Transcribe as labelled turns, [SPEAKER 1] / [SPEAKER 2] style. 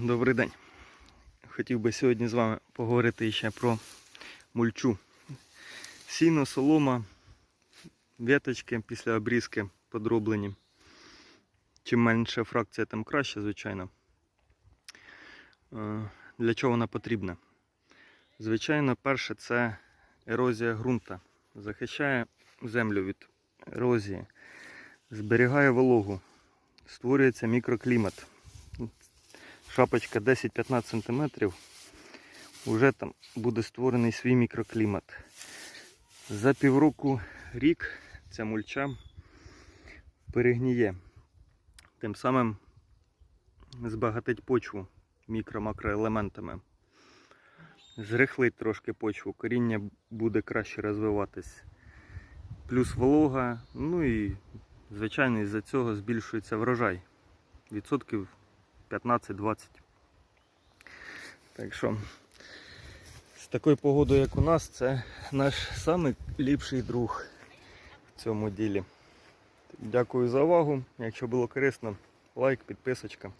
[SPEAKER 1] Добрий день. Хотів би сьогодні з вами поговорити ще про мульчу. Сіно, солома, віточки після обрізки подроблені. Чим менша фракція, тим краще, звичайно. Е, Для чого вона потрібна? Звичайно, перше це ерозія ґрунта. Захищає землю від ерозії, зберігає вологу, створюється мікроклімат шапочка 10-15 см, вже там буде створений свій мікроклімат. За півроку рік ця мульча перегніє. Тим самим збагатить почву мікро-макроелементами. Зрихлить трошки почву, коріння буде краще розвиватись. Плюс волога, ну і, звичайно, із-за цього збільшується врожай. Відсотків 15-20. Так що, з такою погодою, як у нас, це наш найліпший друг в цьому ділі. Дякую за увагу. Якщо було корисно, лайк, підписочка.